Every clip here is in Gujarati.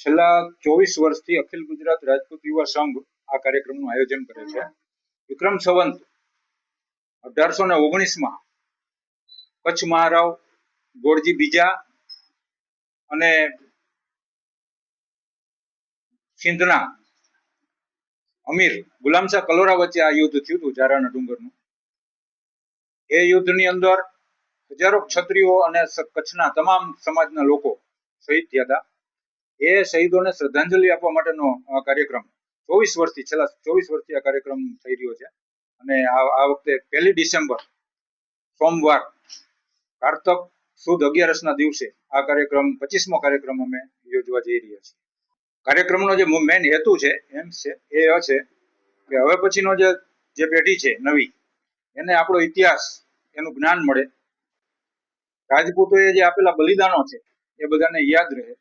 છેલ્લા ચોવીસ વર્ષથી અખિલ ગુજરાત રાજપૂત યુવા સંઘ આ કાર્યક્રમનું આયોજન કરે છે. વિક્રમ સંવંત અઢારસો ને ઓગણીસમાં કચ્છ મહારાવ ગોળજી બીજા અને સિંધના અમીર ગુલામશાહ કલોરા વચ્ચે આ યુદ્ધ થયું હતું જારાના ડુંગરનું. એ યુદ્ધની અંદર હજારો ક્ષત્રિયો અને કચ્છના તમામ સમાજના લોકો શહીદ થયા હતા. એ શહીદોને શ્રદ્ધાંજલિ આપવા માટેનો કાર્યક્રમ. ચોવીસ વર્ષથી, છેલ્લા ચોવીસ વર્ષથી આ કાર્યક્રમ થઈ રહ્યો છે. અને આ વખતે પહેલી ડિસેમ્બર, સોમવાર, કારતક સુદ અગિયારસના દિવસે આ કાર્યક્રમ, પચીસમો કાર્યક્રમ અમે યોજવા જઈ રહ્યા છીએ. કાર્યક્રમનો જે મેઇન હેતુ છે, એમ છે, એ એ છે કે હવે પછીનો જે જે પેઢી છે, નવી, એને આપણો ઇતિહાસ, એનું જ્ઞાન મળે. રાજપૂતોએ જે આપેલા બલિદાનો છે, એ બધાને યાદ રહે.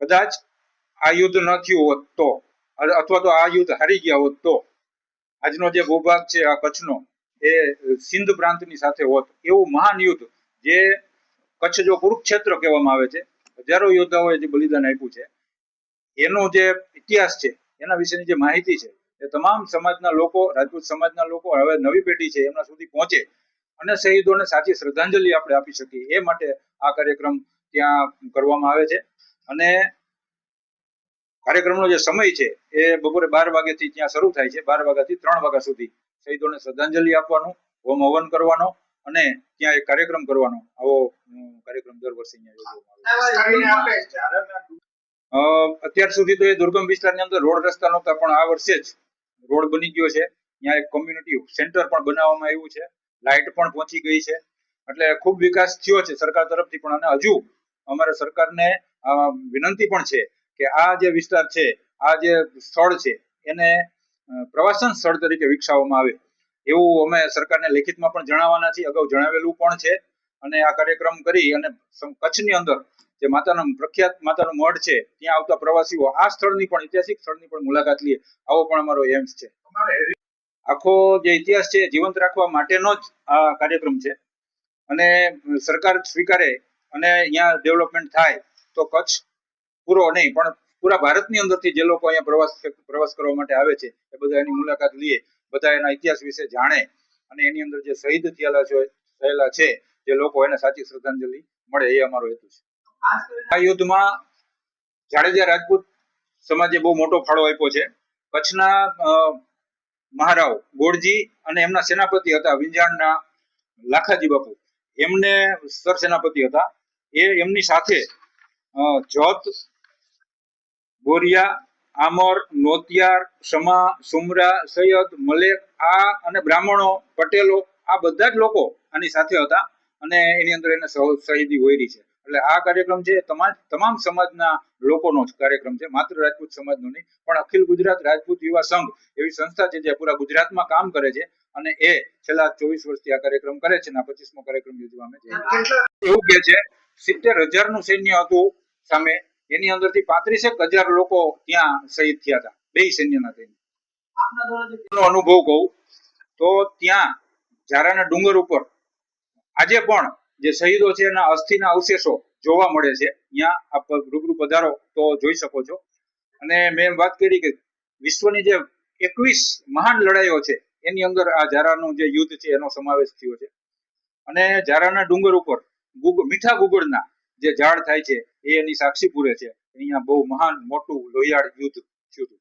કદાચ આ યુદ્ધ ન થયું હોત તો અથવા તો આ યુદ્ધ હારી ગયા હોત તો. આજનો જે ભૂભાગ છે, આ કચ્છનો, એ સિંધ પ્રાંતની સાથે હોત. એવું મહાન યુદ્ધ, જે કચ્છ જો કુરુક્ષેત્ર કહેવામાં આવે છે, હજારો યોદ્ધાઓએ જે બલિદાન આપ્યું છે, એનો જે ઇતિહાસ છે, એના વિશેની જે માહિતી છે, એ તમામ સમાજના લોકો, રાજપૂત સમાજના લોકો હવે નવી પેઢી છે, એમના સુધી પહોંચે અને શહીદોને સાચી શ્રદ્ધાંજલિ આપણે આપી શકીએ. એ માટે આ કાર્યક્રમ ત્યાં કરવામાં આવે છે. અને કાર્યક્રમનો જે સમય છે, એ બપોરે બાર વાગ્યાથી ત્યાં શરૂ થાય છે. બાર વાગ્યાથી ત્રણ વાગ્યા સુધી શહીદોને શ્રદ્ધાંજલિ આપવાનું, હોમ હવન કરવાનો અને ત્યાં એક કાર્યક્રમ કરવાનો. આવો કાર્યક્રમ દર વર્ષે અત્યાર સુધી તો એ દુર્ગમ વિસ્તારની અંદર રોડ રસ્તા નહોતા, પણ આ વર્ષે જ રોડ બની ગયો છે. ત્યાં એક કોમ્યુનિટી સેન્ટર પણ બનાવવામાં આવ્યું છે. લાઇટ પણ પહોંચી ગઈ છે. એટલે ખૂબ વિકાસ થયો છે સરકાર તરફથી, પણ અને હજુ અમારે સરકારને વિનંતી પણ છે કે આ જે વિસ્તાર છે, આ જે સ્થળ છે, એને પ્રવાસન સ્થળ તરીકે વિકસાવવામાં આવે. એવું અમે સરકારને લેખિતમાં પણ જણાવવાના છીએ. અગાઉ જણાવેલું પણ છે. અને આ કાર્યક્રમ કરી અને કચ્છની અંદર જે માતાનું પ્રખ્યાત, માતાનું મઢ છે, ત્યાં આવતા પ્રવાસીઓ આ સ્થળની પણ, ઐતિહાસિક સ્થળની પણ મુલાકાત લે. આવો પણ અમારો એમ્સ છે. આખો જે ઇતિહાસ છે, જીવંત રાખવા માટેનો જ આ કાર્યક્રમ છે. અને સરકાર સ્વીકારે અને અહીંયા ડેવલપમેન્ટ થાય, તો કચ્છ પૂરો નહીં, પણ પૂરા ભારતની અંદરથી જે લોકો અહીંયા પ્રવાસ પ્રવાસ કરવા માટે આવે છે, એ બધા એની મુલાકાત લઈએ બધા એના ઇતિહાસ વિશે જાણે અને એની અંદર જે શહીદ થયેલા છે થયેલા છે, જે લોકો એને સાચી શ્રદ્ધાંજલિ મળે એ અમારો હેતુ છે. આ યુદ્ધમાં જાડેજા રાજપૂત સમાજે બહુ મોટો ફાળો આપ્યો છે. કચ્છના મહારાવ ગોળજી અને એમના સેનાપતિ હતા વિંજાણના લાખાજી બાપુ. એમને સર સેનાપતિ હતા. એ એમની સાથે જોત બોરિયા આમર નોતિયાર સમા સુમરા સૈયદ મલેક આ અને બ્રાહ્મણો પટેલો આ બધા જ લોકો આની સાથે હતા અને એની અંદર એને શહીદી હોયરી છે. એટલે આ કાર્યક્રમ છે તમામ તમામ સમાજના લોકોનો જ કાર્યક્રમ છે. માત્ર રાજપૂત સમાજનો નહીં પણ અખિલ ગુજરાત રાજપૂત યુવા સંઘ એવી સંસ્થા છે જે પૂરા ગુજરાતમાં કામ કરે છે અને એ છેલ્લા ચોવીસ વર્ષથી આ કાર્યક્રમ કરે છે અને પચીસમો કાર્યક્રમ યોજવા અમે એવું કે છે સિત્તેર હજારનું સૈન્ય હતું સામે એની અંદરથી પાંત્રીસેક હજાર લોકો ત્યાં શહીદ થયા હતા. બે સૈન્યના થઈને. અનુભવ કહું તો ત્યાં ઝારાના ડુંગર ઉપર આજે પણ જે શહીદો છે એના અસ્થિના અવશેષો જોવા મળે છે. આપ રૂબરૂ પધારો તો જોઈ શકો છો. અને મેં વાત કરી કે વિશ્વની જે એકવીસ મહાન લડાઈઓ છે, એની અંદર આ ઝારાનું જે યુદ્ધ છે એનો સમાવેશ થયો છે. અને ઝારાના ડુંગર ઉપર મીઠા ગુગળના જે ઝાડ થાય છે, એ એની સાક્ષી પૂરે છે. અહીંયા બહુ મહાન મોટું લોહિયાળ યુદ્ધ થયું